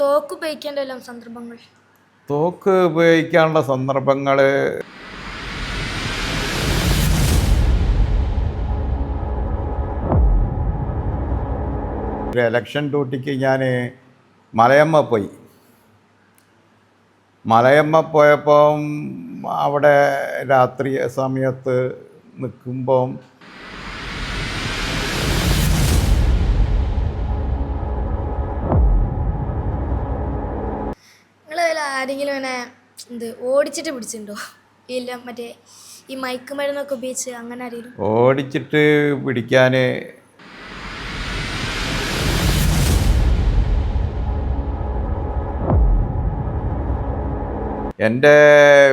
തോക്ക് ഉപയോഗിക്കേണ്ട എല്ലാം സന്ദർഭങ്ങൾ. തോക്ക് ഉപയോഗിക്കാനുള്ള സന്ദർഭങ്ങൾ ഒരു ഇലക്ഷൻ ഡ്യൂട്ടിക്ക് ഞാൻ മലയമ്മ പോയി. മലയമ്മ പോയപ്പം അവിടെ രാത്രി സമയത്ത് നിൽക്കുമ്പം ആരെങ്കിലും ഇങ്ങനെ എന്ത് ഓടിച്ചിട്ട് പിടിച്ചിട്ടുണ്ടോ? ഇല്ല മറ്റേ ഈ മയക്കുമരുന്നൊക്കെ ഉപയോഗിച്ച് അങ്ങനെ ആരെങ്കിലും ഓടിച്ചിട്ട് പിടിക്കാൻ എന്റെ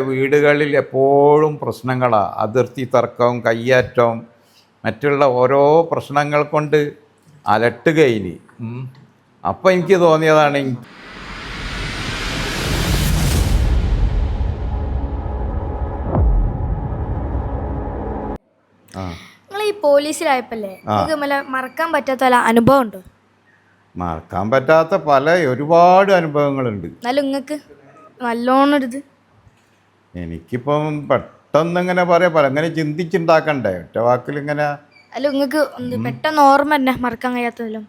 വീടുകളിൽ എപ്പോഴും പ്രശ്നങ്ങളാണ് അതിർത്തി തർക്കവും കയ്യേറ്റവും മറ്റുള്ള ഓരോ പ്രശ്നങ്ങൾ കൊണ്ട് അലട്ടുകയിനി അപ്പം എനിക്ക് തോന്നിയതാണ് പോലീസിലായപ്പല്ലേ? മറക്കാൻ പറ്റാത്ത അനുഭവമുണ്ടോ? അനുഭവം ഉണ്ടോ മറക്കാൻ പറ്റാത്ത പല ഒരുപാട് അനുഭവങ്ങളുണ്ട്. എന്നാലും നിങ്ങൾക്ക് നല്ലോണം ഇത് എനിക്കിപ്പം പെട്ടെന്ന് ഇങ്ങനെ പറയാ പല അങ്ങനെ ചിന്തിച്ചുണ്ടാക്കണ്ടേ. ഒറ്റ വാക്കിൽ ഇങ്ങനെ അല്ല നിങ്ങൾക്ക് പെട്ടെന്ന് ഓർമ്മ തന്നെ മറക്കാൻ കഴിയാത്തതിലും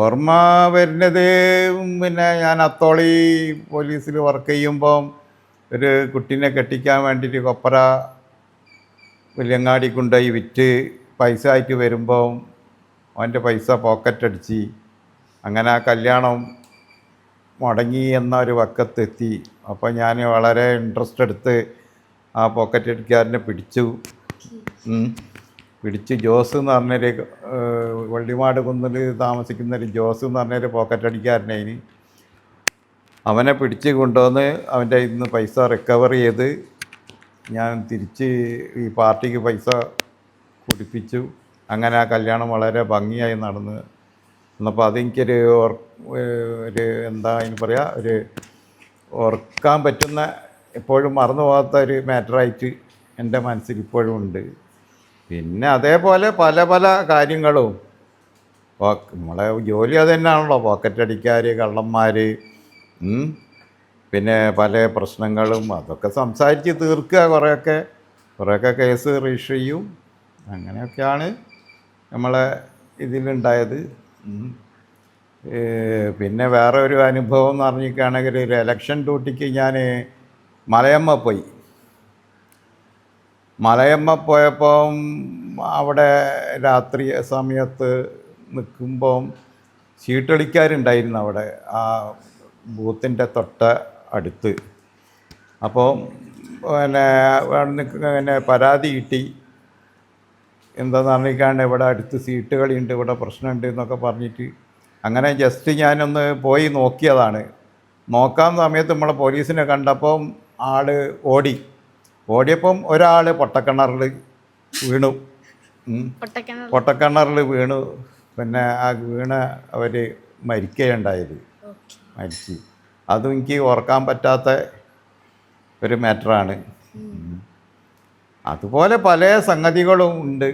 ഓർമ്മ വരുന്നത് പിന്നെ ഞാൻ അത്തോളി പോലീസിൽ വർക്ക് ചെയ്യുമ്പം ഒരു കുട്ടീനെ കെട്ടിക്കാൻ വേണ്ടിയിട്ട് കൊപ്പറ വലിയങ്ങാടി കൊണ്ടുപോയി വിറ്റ് പൈസ ആയിട്ട് വരുമ്പോൾ അവന്റെ പൈസ പോക്കറ്റടിച്ച് അങ്ങനെ ആ കല്യാണം മുടങ്ങി എന്ന ഒരു വക്കത്തെത്തി അപ്പോൾ ഞാൻ വളരെ ഇൻട്രസ്റ്റ് എടുത്ത് ആ പോക്കറ്റ് അടിക്കാരനെ പിടിച്ചു. പിടിച്ച് ജോസ് എന്ന് പറഞ്ഞൊരു വള്ളിമാട് കുന്നിൽ താമസിക്കുന്ന ഒരു ജോസ് എന്ന് പറഞ്ഞൊരു പോക്കറ്റ് അടിക്കാരനതിന് അവനെ പിടിച്ച് കൊണ്ടുവന്ന് അവന്റെ ഇന്ന് പൈസ റിക്കവർ ചെയ്ത് ഞാൻ തിരിച്ച് ഈ പാർട്ടിക്ക് പൈസ കുടിപ്പിച്ചു അങ്ങനെ ആ കല്യാണം വളരെ ഭംഗിയായി നടന്ന്. എന്നപ്പോൾ അതെനിക്കൊരു ഒരു എന്താ അതിന് പറയുക ഒരു ഓർക്കാൻ പറ്റുന്ന എപ്പോഴും മറന്നു പോകാത്ത ഒരു മാറ്ററായിട്ട് എന്റെ മനസ്സിൽ ഇപ്പോഴും ഉണ്ട്. പിന്നെ അതേപോലെ പല പല കാര്യങ്ങളും. നമ്മളെ ജോലി അത് തന്നെയാണല്ലോ. പോക്കറ്റ് അടിക്കാർ കള്ളന്മാർ പിന്നെ പല പ്രശ്നങ്ങളും അതൊക്കെ സംസാരിച്ച് തീർക്കുക കുറേയൊക്കെ. കുറേയൊക്കെ കേസ് രജിസ്റ്റർ ചെയ്യും. അങ്ങനെയൊക്കെയാണ് നമ്മളെ ഇതിലുണ്ടായത്. പിന്നെ വേറെ ഒരു അനുഭവം എന്ന് പറഞ്ഞിരിക്കുകയാണെങ്കിൽ ഒരു എലക്ഷൻ ഡ്യൂട്ടിക്ക് ഞാൻ മലയമ്മ പോയി. മലയമ്മ പോയപ്പം അവിടെ രാത്രി സമയത്ത് നിൽക്കുമ്പം ചീട്ടളിക്കാരുണ്ടായിരുന്നു അവിടെ ആ ബൂത്തിന്റെ തൊട്ട അടുത്ത്. അപ്പോൾ പിന്നെ പിന്നെ പരാതി കിട്ടി. എന്താന്ന് പറഞ്ഞിട്ടാണ് ഇവിടെ അടുത്ത് സീറ്റ് കളിയുണ്ട് ഇവിടെ പ്രശ്നമുണ്ട് എന്നൊക്കെ പറഞ്ഞിട്ട് അങ്ങനെ ജസ്റ്റ് ഞാനൊന്ന് പോയി നോക്കിയതാണ്. നോക്കാൻ സമയത്ത് നമ്മളെ പോലീസിനെ കണ്ടപ്പം ആൾ ഓടി. ഓടിയപ്പം ഒരാൾ പൊട്ടക്കിണറിൽ വീണു. പൊട്ടക്കിണറിൽ വീണു. പിന്നെ ആ വീണ അവർ മരിക്കുകയുണ്ടായത്. മരിച്ചു. അതും എനിക്ക് ഓർക്കാൻ പറ്റാത്ത ഒരു മാറ്ററാണ് അതുപോലെ പല സംഗതികളും ഉണ്ട്.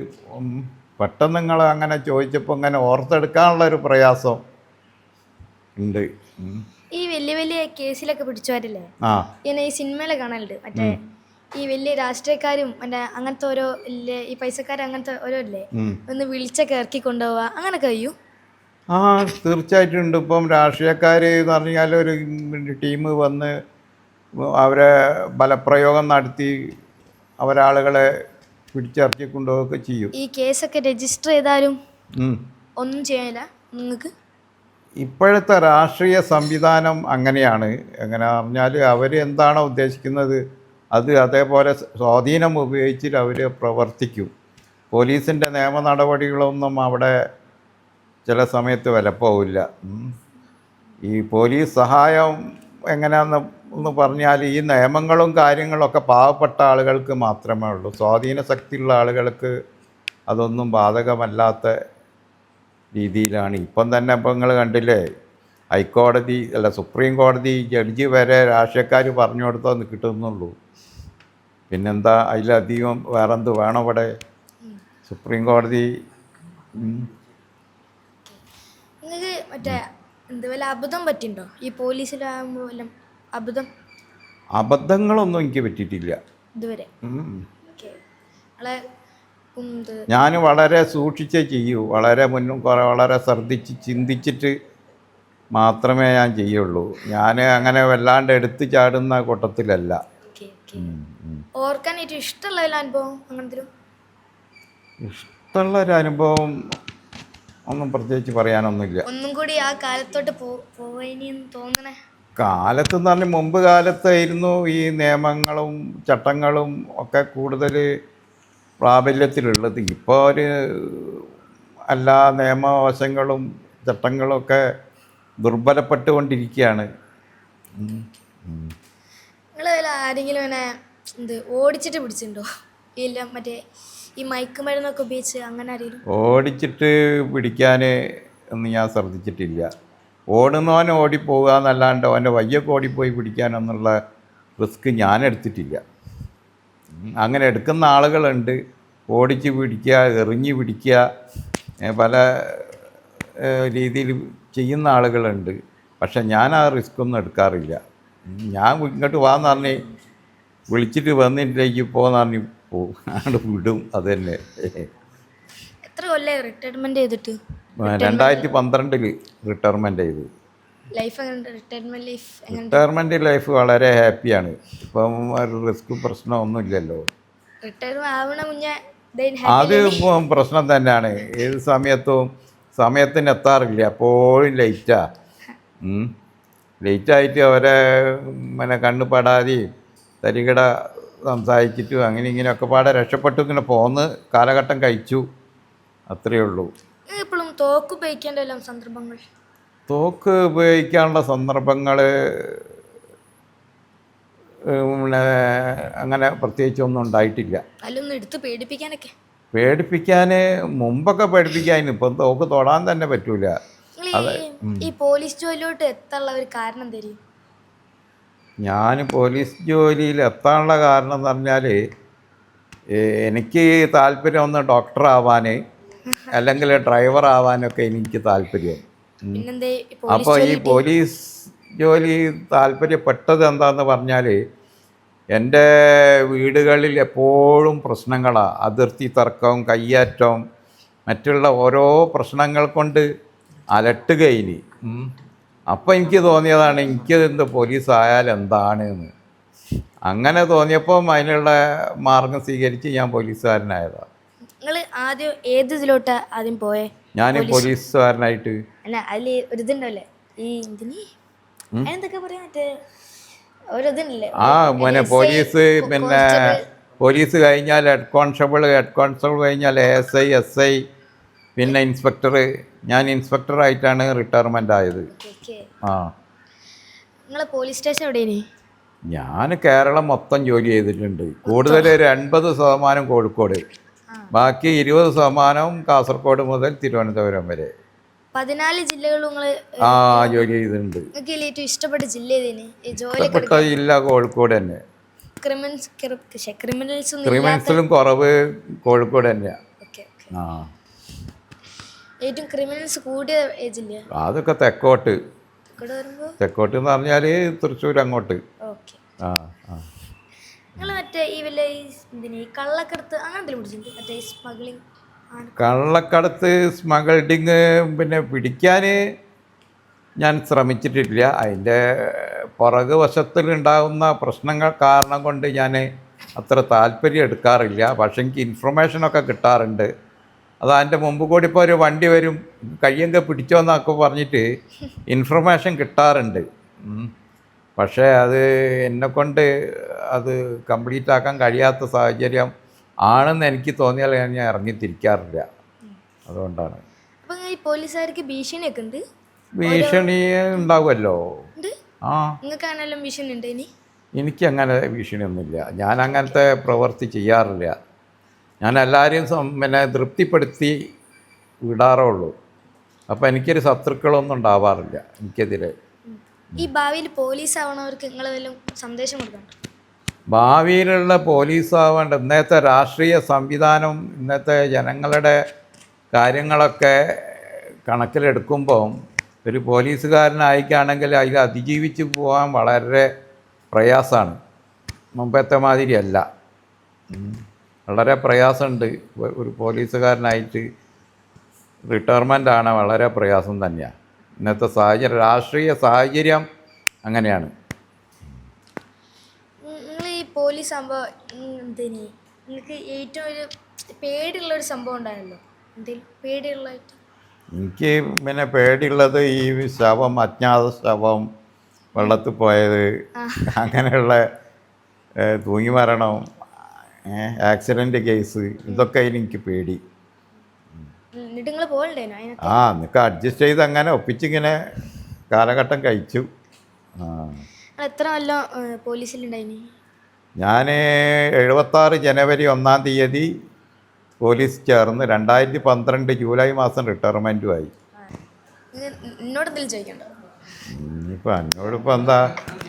പെട്ടെന്ന് നിങ്ങൾ അങ്ങനെ ചോദിച്ചപ്പോൾ ഇങ്ങനെ ഓർത്തെടുക്കാനുള്ള ഒരു പ്രയാസം ഉണ്ട്. ഈ വലിയ വലിയ കേസിലൊക്കെ പിടിച്ചവരില്ലേ? ആ. ഇങ്ങനെ ഈ സിനിമയിലെ കാണലുണ്ട്. മറ്റേ ഈ വലിയ രാഷ്ട്രീയക്കാരും മറ്റേ അങ്ങനത്തെ ഓരോ ഇല്ലേ ഈ പൈസക്കാർ അങ്ങനത്തെ ഓരോ ഇല്ലേ? ഒന്ന് വിളിച്ചൊക്കെ ഇറക്കി കൊണ്ടുപോവുക. അങ്ങനെ കഴിയൂ ആ തീർച്ചയായിട്ടും ഉണ്ട്. ഇപ്പം രാഷ്ട്രീയക്കാർ എന്ന് പറഞ്ഞാൽ ഒരു ടീം വന്ന് അവരെ ബലപ്രയോഗം നടത്തി അവരാളുകളെ പിടിച്ചിറക്കി കൊണ്ടുപോവുകയൊക്കെ ചെയ്യും. ഈ കേസൊക്കെ രജിസ്റ്റർ ചെയ്താലും ഒന്നും ചെയ്യാനില്ല. നിങ്ങൾക്ക്? ഇപ്പോഴത്തെ രാഷ്ട്രീയ സംവിധാനം അങ്ങനെയാണ്. എങ്ങനെ പറഞ്ഞാൽ അവർ എന്താണോ ഉദ്ദേശിക്കുന്നത് അത് അതേപോലെ സ്വാധീനം ഉപയോഗിച്ചിട്ട് അവർ പ്രവർത്തിക്കും. പോലീസിന്റെ നിയമ നടപടികളൊന്നും അവിടെ ചില സമയത്ത് വിലപ്പോവില്ല ഈ പോലീസ് സഹായം എങ്ങനെയാന്ന് എന്ന് പറഞ്ഞാൽ ഈ നിയമങ്ങളും കാര്യങ്ങളൊക്കെ പാവപ്പെട്ട ആളുകൾക്ക് മാത്രമേ ഉള്ളൂ. സ്വാധീന ശക്തിയുള്ള ആളുകൾക്ക് അതൊന്നും ബാധകമല്ലാത്ത രീതിയിലാണ്. ഇപ്പം തന്നെ ഇപ്പം നിങ്ങൾ കണ്ടില്ലേ ഹൈക്കോടതി അല്ല സുപ്രീം കോടതി ജഡ്ജി വരെ രാഷ്ട്രീയക്കാർ പറഞ്ഞു കൊടുത്താൽ കിട്ടുന്നുള്ളൂ. പിന്നെന്താ അതിലധികം വേറെന്ത് വേണം ഇവിടെ? സുപ്രീം കോടതി നിങ്ങൾക്ക് മറ്റേ എന്ത് വല്ല അബദ്ധം പറ്റിണ്ടോ ഈ പോലീസിലാകുമ്പോൾ അബദ്ധം? അബദ്ധങ്ങളൊന്നും എനിക്ക് പറ്റിയിട്ടില്ല. ഇതുവരെ? ഞാൻ വളരെ സൂക്ഷിച്ചേ ചെയ്യൂ. വളരെ മുന്നും കുറേ വളരെ ശ്രദ്ധിച്ച് ചിന്തിച്ചിട്ട് മാത്രമേ ഞാൻ ചെയ്യുള്ളൂ. ഞാൻ അങ്ങനെ വല്ലാണ്ട് എടുത്തു ചാടുന്ന കൂട്ടത്തിലല്ല. ഓർക്കാൻ ഏറ്റവും ഇഷ്ടമുള്ള അനുഭവം ഇഷ്ടമുള്ള ഒരു അനുഭവം ഒന്നും പ്രത്യേകിച്ച് പറയാനൊന്നുമില്ല. ഒന്നും കൂടി ആ കാലത്തോട്ട് പോവാനിന്ന് തോന്നണേ. കാലത്ത് എന്ന് പറഞ്ഞാൽ മുമ്പ് കാലത്തായിരുന്നു ഈ നിയമങ്ങളും ചട്ടങ്ങളും ഒക്കെ കൂടുതൽ പ്രാബല്യത്തിലുള്ളത്. ഇപ്പോൾ ഒരു എല്ലാ നിയമവശങ്ങളും ചട്ടങ്ങളൊക്കെ ദുർബലപ്പെട്ടുകൊണ്ടിരിക്കുകയാണ്. ആരെങ്കിലും ഇങ്ങനെ എന്ത് ഓടിച്ചിട്ട് പിടിച്ചിട്ടുണ്ടോ? ഇല്ല മറ്റേ ഈ മയക്കുമരുന്നൊക്കെ ഉപയോഗിച്ച് അങ്ങനെ ആരെങ്കിലും ഓടിച്ചിട്ട് പിടിക്കാൻ ഒന്നും ഞാൻ ശ്രദ്ധിച്ചിട്ടില്ല. ഓടുന്നവൻ ഓടിപ്പോവുക എന്നല്ലാണ്ട് അവന്റെ വയ്യൊക്കെ ഓടിപ്പോയി പിടിക്കാനെന്നുള്ള റിസ്ക് ഞാൻ എടുത്തിട്ടില്ല. അങ്ങനെ എടുക്കുന്ന ആളുകളുണ്ട്. ഓടിച്ച് പിടിക്കുക എറിഞ്ഞ് പിടിക്കുക പല രീതിയിൽ ചെയ്യുന്ന ആളുകളുണ്ട്. പക്ഷെ ഞാൻ ആ റിസ്ക് ഒന്നും എടുക്കാറില്ല. ഞാൻ ഇങ്ങോട്ട് വാന്ന് പറഞ്ഞ് വിളിച്ചിട്ട് വന്നിട്ടിലേക്ക് പോകാന്ന് പറഞ്ഞ് പോകും അങ്ങോട്ട് വിടും. അത് തന്നെ. എത്ര കൊല്ലം റിട്ടയർമെന്റ് ചെയ്തിട്ട്? രണ്ടായിരത്തി പന്ത്രണ്ടിൽ റിട്ടയർമെന്റ് ചെയ്തു. ലൈഫ് റിട്ടയർമെന്റ് ലൈഫ് വളരെ ഹാപ്പിയാണ് ഇപ്പം റിസ്ക് പ്രശ്നമൊന്നുമില്ലല്ലോ. റിട്ടയർ ആവണ മുന്നേ ദൈൻ അത് പ്രശ്നം തന്നെയാണ്. ഏത് സമയത്തും സമയത്തിന് എത്താറില്ല. എപ്പോഴും ലേറ്റാ ലേറ്റായിട്ട് അവരെ പിന്നെ കണ്ണു പെടാതെയും തരികിട സംസാരിച്ചിട്ടും അങ്ങനെ ഇങ്ങനെയൊക്കെ പാടെ രക്ഷപ്പെട്ടു. ഇങ്ങനെ പോന്ന് കാലഘട്ടം കഴിച്ചു. അത്രയേ ഉള്ളൂ. ഇപ്പോഴും തോക്ക് ഉപയോഗിക്കേണ്ട എല്ലാം സന്ദർഭങ്ങൾ? തോക്ക് ഉപയോഗിക്കാനുള്ള സന്ദർഭങ്ങൾ പിന്നെ അങ്ങനെ പ്രത്യേകിച്ചൊന്നും ഉണ്ടായിട്ടില്ല. അതിലൊന്നും എടുത്ത് പേടിപ്പിക്കാനൊക്കെ. പേടിപ്പിക്കാൻ മുമ്പൊക്കെ പേടിപ്പിക്കാൻ ഇപ്പം തോക്ക് തൊടാൻ തന്നെ പറ്റൂല. ഈ പോലീസ് ജോലിയിലോട്ട് എത്താനുള്ള ഒരു കാരണം തരും ഞാൻ പോലീസ് ജോലിയിൽ എത്താനുള്ള കാരണം എന്ന് പറഞ്ഞാൽ എനിക്ക് താല്പര്യം ഒന്ന് ഡോക്ടർ ആവാൻ അല്ലെങ്കിൽ ഡ്രൈവർ ആവാനൊക്കെ എനിക്ക് താല്പര്യം. അപ്പോൾ പോലീസ് ഈ പോലീസ് ജോലി താല്പര്യപ്പെട്ടത് എന്താന്ന് പറഞ്ഞാൽ എന്റെ വീടുകളിൽ എപ്പോഴും പ്രശ്നങ്ങളാണ് അതിർത്തി തർക്കവും കയ്യേറ്റവും മറ്റുള്ള ഓരോ പ്രശ്നങ്ങൾ കൊണ്ട് അലട്ടുകയിനി അപ്പോൾ എനിക്ക് തോന്നിയതാണ് എനിക്ക് എന്ത് പോലീസ് ആയാൽ എന്താണ് എന്ന് അങ്ങനെ തോന്നിയപ്പം അതിനുള്ള മാർഗം സ്വീകരിച്ച് ഞാൻ പോലീസുകാരനായതാണ് നിങ്ങൾ ആദ്യം ഏത് ഇതിലോട്ടാ ആദ്യം പോയേ? ഞാൻ പോലീസുകാരനായിട്ട് അല്ല അതിൽ ഒരു ഇതുണ്ടല്ലേ. ഈ ഇതിന് എന്തൊക്കെ പറയാ മറ്റേ ഒരു ഇതുണ്ടല്ലേ ആ പിന്നെ പോലീസ് പിന്നെ പോലീസ് കഴിഞ്ഞാൽ ഹെഡ് കോൺസ്റ്റബിൾ ഹെഡ് കോൺസ്റ്റബിൾ കഴിഞ്ഞാൽ എസ് ഐ എസ് ഐ പിന്നെ ഇൻസ്പെക്ടർ ഞാൻ ഇൻസ്പെക്ടർ ആയിട്ടാണ് റിട്ടയർമെന്റ് ആയത് ആ. നിങ്ങളെ പോലീസ് സ്റ്റേഷൻ എവിടെയാണ് ഞാൻ കേരളം മൊത്തം ജോലി ചെയ്തിട്ടുണ്ട്. കൂടുതൽ ഒരു എൺപത് ശതമാനം കോഴിക്കോട്. ബാക്കി ഇരുപത് ശതമാനവും കാസർഗോഡ് മുതൽ തിരുവനന്തപുരം വരെ. പതിനാല് ജില്ലകളും ആ ജോലി ചെയ്തിട്ടുണ്ട്. ഏറ്റവും ഇഷ്ടപ്പെട്ട ജില്ല ഇഷ്ടപ്പെട്ട ജില്ല കോഴിക്കോട് തന്നെ. ക്രിമിനൽസ് ക്രിമിനൽസ് ഒന്നും ക്രിമിനൽസിലും കുറവ് കോഴിക്കോട് ഓക്കെ ആ. ഏറ്റവും ക്രിമിനൽസ് കൂടിയ ജില്ല? അതൊക്കെ തെക്കോട്ട്. തെക്കോട്ട് എന്ന് പറഞ്ഞാൽ തൃശ്ശൂർ അങ്ങോട്ട്. ആ ആ. നിങ്ങൾ മറ്റേ ഈ വല്ല കള്ളക്കടത്ത് അങ്ങനത്തെ പിടിച്ചിട്ടുണ്ട്? മറ്റേ സ്മഗ്ലിംഗ് കള്ളക്കടത്ത് സ്മഗൾഡിങ് പിന്നെ പിടിക്കാൻ ഞാൻ ശ്രമിച്ചിട്ടില്ല. അതിന്റെ പുറകു വശത്തിലുണ്ടാകുന്ന പ്രശ്നങ്ങൾ കാരണം കൊണ്ട് ഞാൻ അത്ര താല്പര്യം എടുക്കാറില്ല. പക്ഷെ എനിക്ക് ഇൻഫർമേഷനൊക്കെ കിട്ടാറുണ്ട്. അത് അതിന്റെ മുമ്പ് കൂടി ഇപ്പോൾ ഒരു വണ്ടി വരും. കയ്യൊക്കെ പിടിച്ചോന്നൊക്കെ പറഞ്ഞിട്ട് ഇൻഫർമേഷൻ കിട്ടാറുണ്ട്. പക്ഷേ അത് എന്നെക്കൊണ്ട് അത് കംപ്ലീറ്റ് ആക്കാൻ കഴിയാത്ത സാഹചര്യം ആണെന്ന് എനിക്ക് തോന്നിയാൽ ഞാൻ ഇറങ്ങി തിരിക്കാറില്ല അതുകൊണ്ടാണ്. അപ്പം പോലീസുകാർക്ക് ഭീഷണിയൊക്കെ ഉണ്ട്? ഭീഷണി ഉണ്ടാവുമല്ലോ. ഉണ്ട്? ആ. ഭീഷണി ഉണ്ട് ഇനി? എനിക്ക് അങ്ങനെ ഭീഷണിയൊന്നുമില്ല. ഞാൻ അങ്ങനത്തെ പ്രവൃത്തി ചെയ്യാറില്ല. ഞാൻ എല്ലാവരെയും പിന്നെ തൃപ്തിപ്പെടുത്തി വിടാറേ ഉള്ളൂ. അപ്പോൾ എനിക്കൊരു ശത്രുക്കളൊന്നും ഉണ്ടാവാറില്ല. എനിക്കെതിരെ. ഈ ഭാവിയിൽ പോലീസ് ആവണവർക്ക് നിങ്ങൾ വല്ലതും സന്ദേശം കൊടുക്കണം. ഭാവിയിലുള്ള പോലീസ് ആവേണ്ട ഇന്നത്തെ രാഷ്ട്രീയ സംവിധാനം ഇന്നത്തെ ജനങ്ങളുടെ കാര്യങ്ങളൊക്കെ കണക്കിലെടുക്കുമ്പോൾ ഒരു പോലീസുകാരനായിക്കാണെങ്കിൽ അതിൽ അതിജീവിച്ച് പോകാൻ വളരെ പ്രയാസമാണ്. മുമ്പത്തെ മാതിരിയല്ല. വളരെ പ്രയാസമുണ്ട്. ഒരു പോലീസുകാരനായിട്ട് റിട്ടയർമെന്റ് ആണ് വളരെ പ്രയാസം തന്നെയാണ്. ഇന്നത്തെ സാഹചര്യം രാഷ്ട്രീയ സാഹചര്യം അങ്ങനെയാണ്. നിങ്ങൾ ഈ പോലീസ് സംഭവം എന്തിനി? നിങ്ങൾക്ക് ഏറ്റവും ഒരു പേടിയുള്ള ഒരു സംഭവം ഉണ്ടായല്ലോ? എന്തെങ്കിലും പേടിയുള്ളതായിട്ട്? എനിക്ക് പിന്നെ പേടിയുള്ളത് ഈ ശവം അജ്ഞാത ശവം വെള്ളത്തിൽ പോയത് അങ്ങനെയുള്ള തൂങ്ങി മരണം ആക്സിഡന്റ് കേസ് ഇതൊക്കെ എനിക്ക് പേടി. എന്നിട്ട് നിങ്ങൾ പോകണ്ടേനോ അതിനൊക്കെ ആ നിനക്ക് അഡ്ജസ്റ്റ് ചെയ്ത് അങ്ങനെ ഒപ്പിച്ചിങ്ങനെ കാലഘട്ടം കഴിച്ചു. ആ. നിങ്ങൾ എത്ര കൊല്ലം പോലീസിലുണ്ടായിനി? ഞാൻ എഴുപത്താറ് ജനുവരി ഒന്നാം തീയതി പോലീസ് ചേർന്ന് രണ്ടായിരത്തി പന്ത്രണ്ട് ജൂലൈ മാസം റിട്ടയർമെന്റുമായി എന്നോട് എന്തെങ്കിലും ചോദിക്കണ്ടോ? ഇനിയിപ്പോൾ എന്നോടിപ്പോൾ എന്താ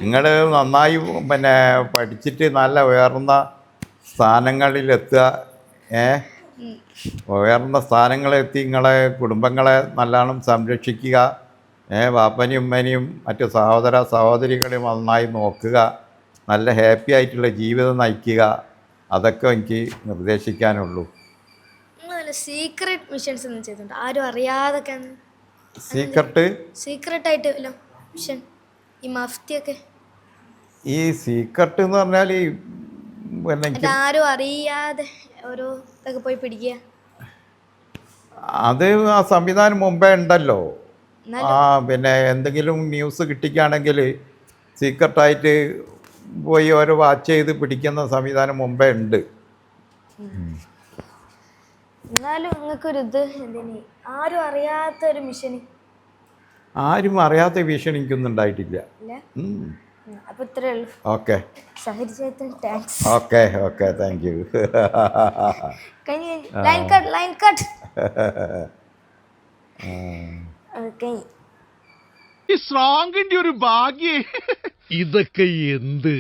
നിങ്ങൾ നന്നായി പിന്നെ പഠിച്ചിട്ട് നല്ല ഉയർന്ന സ്ഥാനങ്ങളിലെത്തുക ഏ? ഉം. ഉയർന്ന സ്ഥാനങ്ങളെത്തി നിങ്ങളെ കുടുംബങ്ങളെ നല്ലോണം സംരക്ഷിക്കുക. ഏ വാപ്പനെയും ഉമ്മനെയും മറ്റു സഹോദര സഹോദരികളെയും നന്നായി നോക്കുക. നല്ല ഹാപ്പി ആയിട്ടുള്ള ജീവിതം നയിക്കുക. അതൊക്കെ എനിക്ക് നിർദ്ദേശിക്കാനുള്ളൂ. സീക്രട്ട് മിഷൻസ് ഒന്നും ചെയ്തിട്ടുണ്ട്? ആരും അറിയാതൊക്കെ സീക്രട്ട് സീക്രട്ട് ആയിട്ട് മിഷൻ ഈ മഫ്തിയൊക്കെ? ഈ സീക്രട്ട് എന്ന് പറഞ്ഞാൽ ഈ ആരും അറിയാതെ ഓരോ ഇതൊക്കെ പോയി പിടിക്കുക. അത് ആ സംവിധാനം മുമ്പേ ഉണ്ടല്ലോ. ആ പിന്നെ എന്തെങ്കിലും ന്യൂസ് കിട്ടിക്കുകയാണെങ്കിൽ സീക്രട്ടായിട്ട് പോയി ഓരോ വാച്ച് ചെയ്ത് പിടിക്കുന്ന സംവിധാനം മുമ്പേ ഉണ്ട്. എന്നാലും നിങ്ങൾക്കൊരു ഇത് എന്തിനി? ആരും അറിയാത്ത ഒരു മിഷൻ ആരും അറിയാത്ത ഭീഷണി എനിക്കൊന്നും ഉണ്ടായിട്ടില്ല. അപ്പൊ ഇത്രേ ഉള്ളൂ. Okay. Thanks okay okay thank you line cut line cut ഈ സ്ട്രോങ്ങിന്റെ ഒരു ഭാഗ്യേ. ഇതൊക്കെ എന്ത്?